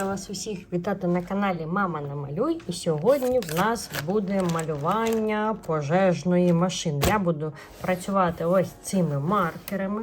рада вас усіх вітати на каналі Мама Намалюй. І сьогодні в нас буде малювання пожежної машини. Я буду працювати ось цими маркерами.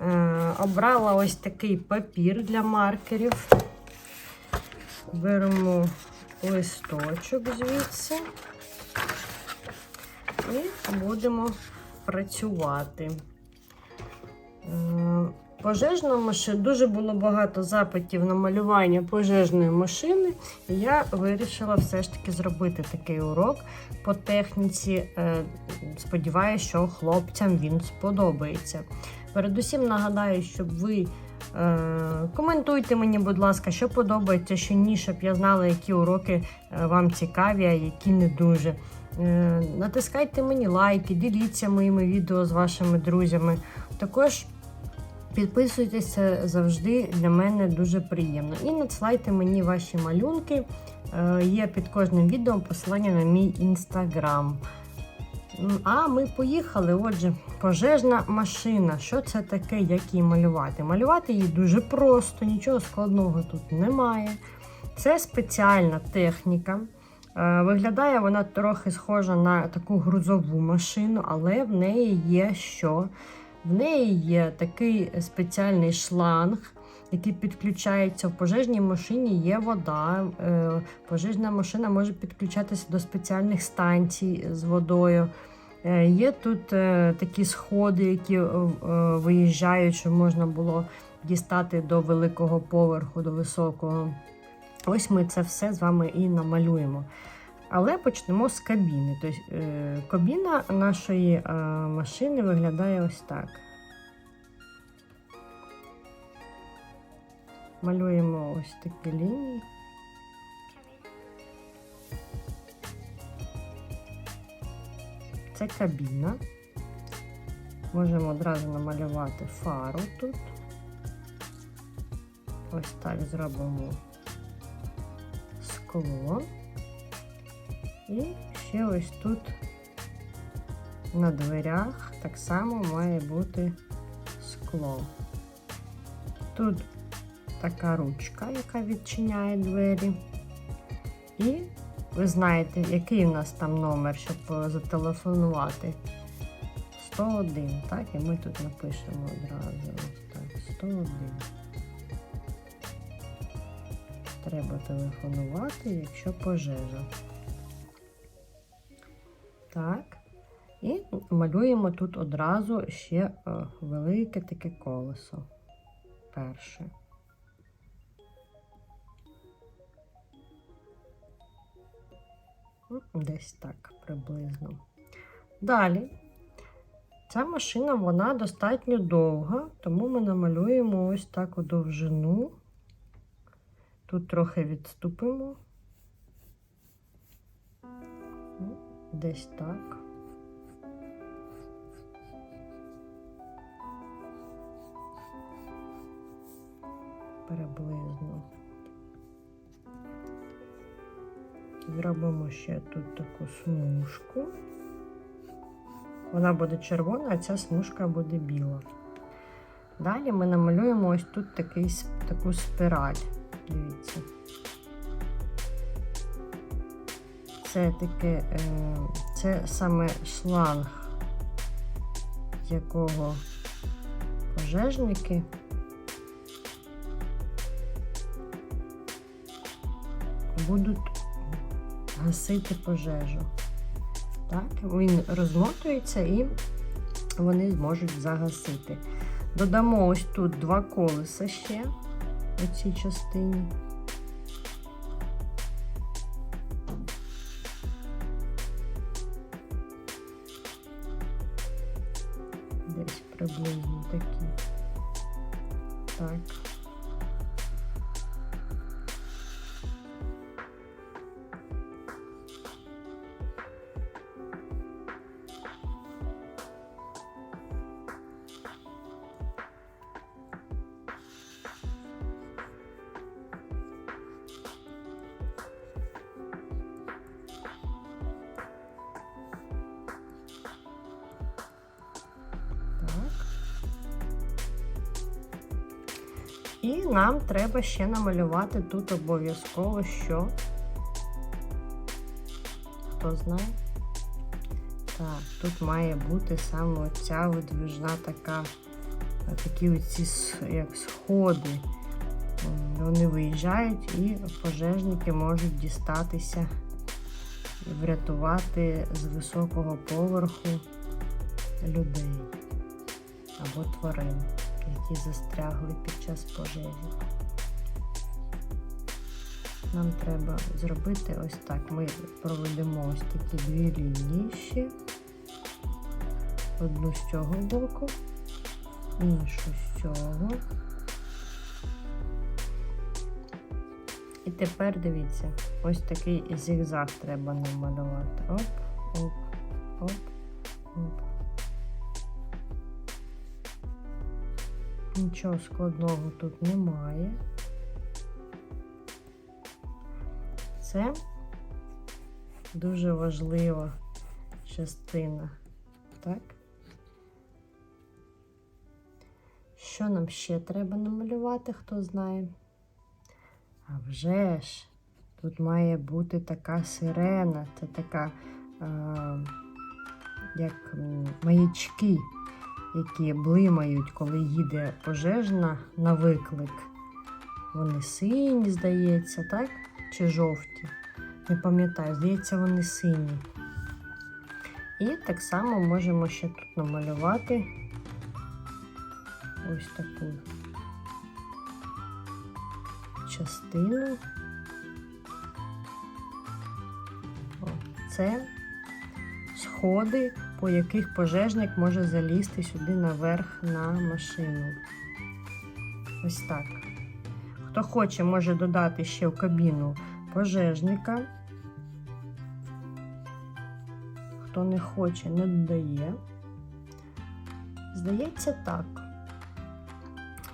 Е, обрала ось такий папір для маркерів. Беремо листочок звідси і будемо працювати. Е, Пожежна машина. Дуже було багато запитів на малювання пожежної машини. Я вирішила все ж таки зробити такий урок по техніці. Е, Сподіваюся, що хлопцям він сподобається. Передусім нагадаю, щоб ви е, коментуйте мені, будь ласка, що подобається, що ні, щоб я знала, які уроки е, вам цікаві, а які не дуже. Натискайте мені лайки, діліться моїми відео з вашими друзями. Також Підписуйтеся завжди для мене дуже приємно. І надсилайте мені ваші малюнки. Е, Є під кожним відео посилання на мій інстаграм. А ми поїхали. Отже, пожежна машина. Що це таке, як її малювати? Малювати її дуже просто, нічого складного тут немає. Це спеціальна техніка. Е, Виглядає вона трохи схожа на таку грузову машину, але в неї є що. В неї є такий спеціальний шланг, який підключається в пожежній машині. Є вода. Е, Пожежна машина може підключатися до спеціальних станцій з водою. Е, Є тут е, такі сходи, які виїжджають, щоб можна було дістати до великого поверху, до високого. Ось ми це все з вами і намалюємо. Але почнемо з кабіни. Тобто, кабіна нашої е, машини виглядає ось так. Малюємо ось такі лінії. Це кабіна. Можемо одразу намалювати фару тут. Ось так зробимо скло. І ще ось тут на дверях так само має бути скло. Тут така ручка, яка відчиняє двері. І ви знаєте, який у нас там номер, щоб е, зателефонувати. 101, так? І ми тут напишемо одразу. Ось так, 101. Треба телефонувати, якщо пожежа. Так. І малюємо тут одразу ще е, велике таке колесо. Перше. Десь так приблизно. Далі. Ця машина вона достатньо довга, тому ми намалюємо ось таку довжину. Тут трохи відступимо. Десь так. Приблизно. Зробимо ще тут таку смужку. Вона буде червона, а ця смужка буде біла. Далі ми намалюємо ось тут такий, таку спіраль. Дивіться. Це таке, е, це саме шланг, якого пожежники будуть гасити пожежу. Так, він розмотується і вони зможуть загасити. Додамо ось тут два колеса ще у цій частині. Приблизно такі. Так. І нам треба ще намалювати тут обов'язково що. Хто знає? Так, тут має бути саме оця видвижна така, такі оці як сходи. Вони виїжджають і пожежники можуть дістатися врятувати з високого поверху людей або тварин, які застрягли під час пожежі. Нам треба зробити ось так. Ми проведемо ось такі дві лінії. Одну з цього боку, іншу з цього. І тепер дивіться, ось такий зігзаг треба намалювати. Оп, оп, оп, оп. Нічого складного тут немає. Це дуже важлива частина, так? Що нам ще треба намалювати, хто знає? А вже ж, тут має бути така сирена, це така, е, як маячки, які блимають, коли їде пожежна на виклик. Вони сині, здається, так? Чи жовті? Не пам'ятаю, здається, вони сині. І так само можемо ще тут намалювати ось таку частину. Це сходи, по яких пожежник може залізти сюди наверх на машину. Ось так. Хто хоче, може додати ще в кабіну пожежника. Хто не хоче, не додає. Здається, так.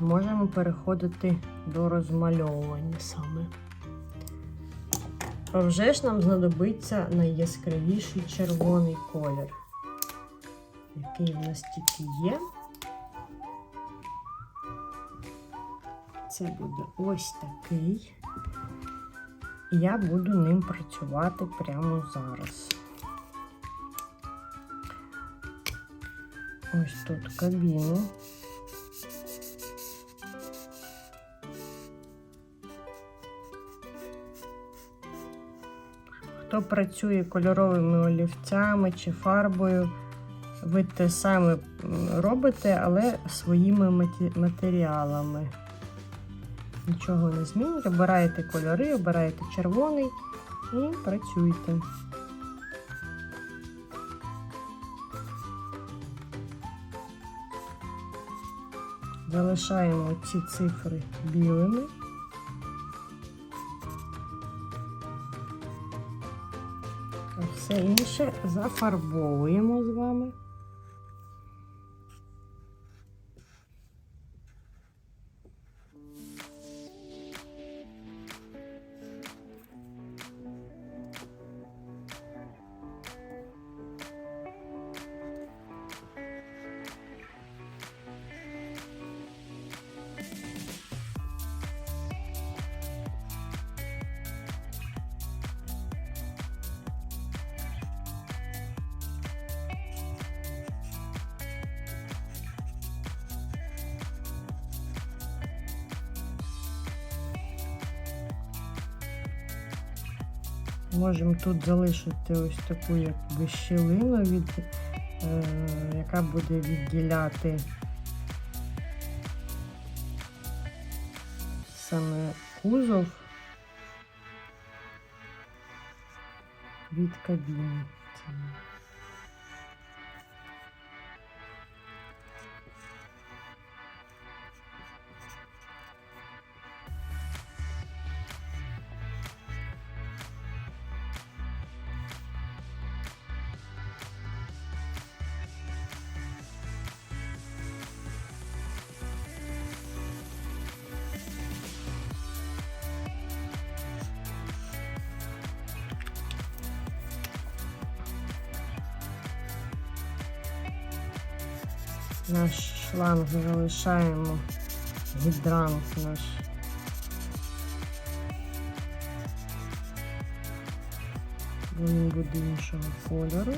Можемо переходити до розмальовування саме. Вже ж нам знадобиться найяскравіший червоний колір, який в нас тільки є. Це буде ось такий. І я буду ним працювати прямо зараз. Ось тут кабіну. Хто працює кольоровими олівцями чи фарбою, ви те саме робите, але своїми матеріалами. Нічого не змінить. Обираєте кольори, обираєте червоний і працюйте. Залишаємо ці цифри білими. Все інше зафарбовуємо з вами. Можемо тут залишити ось таку якби щілину, від, е, яка буде відділяти саме кузов від кабіни. Наш шланг залишаємо гідрант наш. Він буде іншого кольору.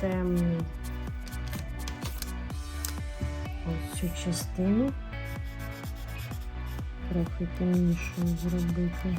Темний ось цю частину. Трохи темнішою зробити.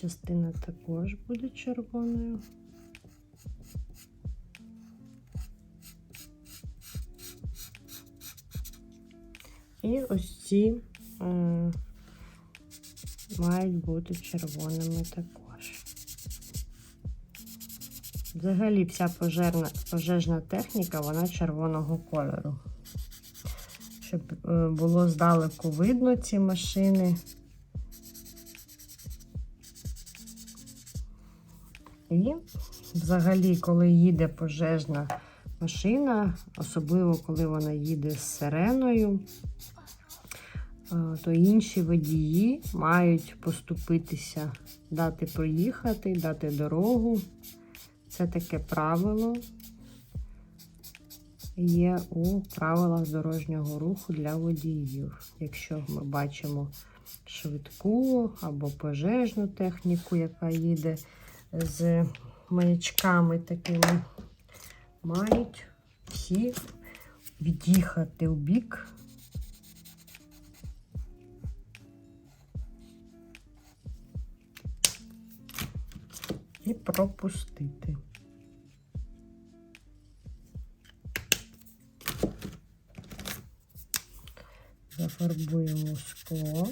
Частина також буде червоною. І ось ці е, мають бути червоними також. Взагалі вся пожежна, пожежна техніка, вона червоного кольору. Щоб е, було здалеку видно ці машини. І взагалі, коли їде пожежна машина, особливо коли вона їде з сиреною, е, то інші водії мають поступитися, дати проїхати, дати дорогу. Це таке правило є у правилах дорожнього руху для водіїв. Якщо ми бачимо швидку або пожежну техніку, яка їде з маячками такими, мають всі від'їхати в бік. І пропустити. Зафарбуємо скло.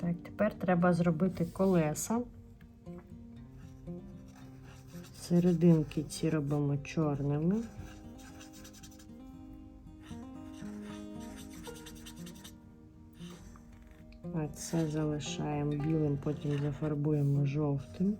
Так. Тепер треба зробити колеса. Серединки ці робимо чорними. А це залишаємо білим, потім зафарбуємо жовтим.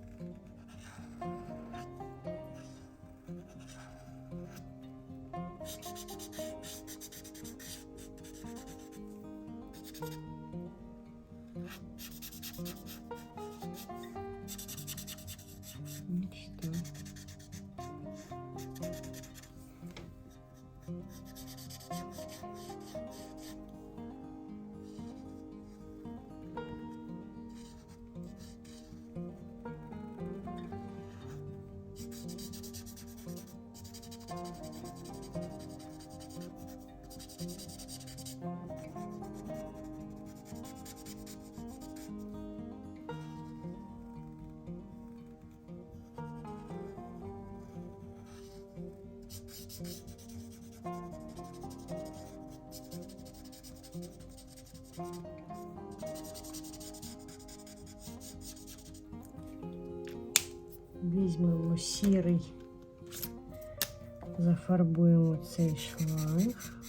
Візьмемо сірий, зафарбуємо цей шланг.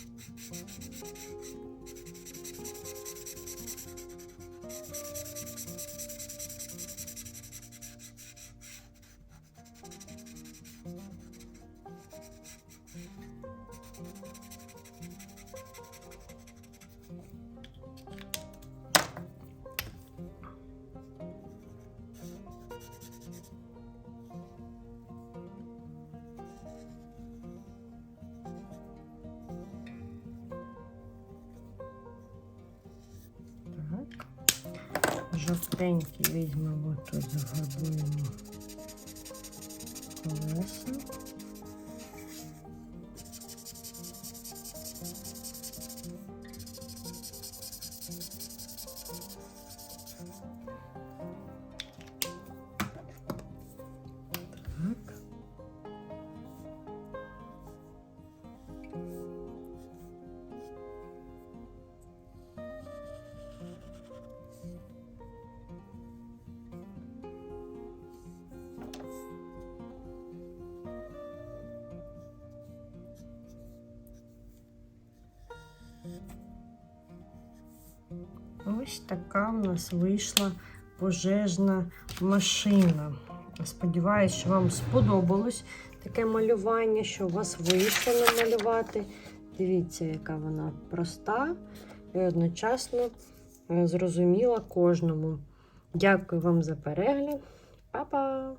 Жовтенький візьмемо тут зафарбуємо колеса. Ось така в нас вийшла пожежна машина. Сподіваюсь, що вам сподобалось таке малювання, що у вас вийшло намалювати. Дивіться, яка вона проста і одночасно е, зрозуміла кожному. Дякую вам за перегляд. Па-па!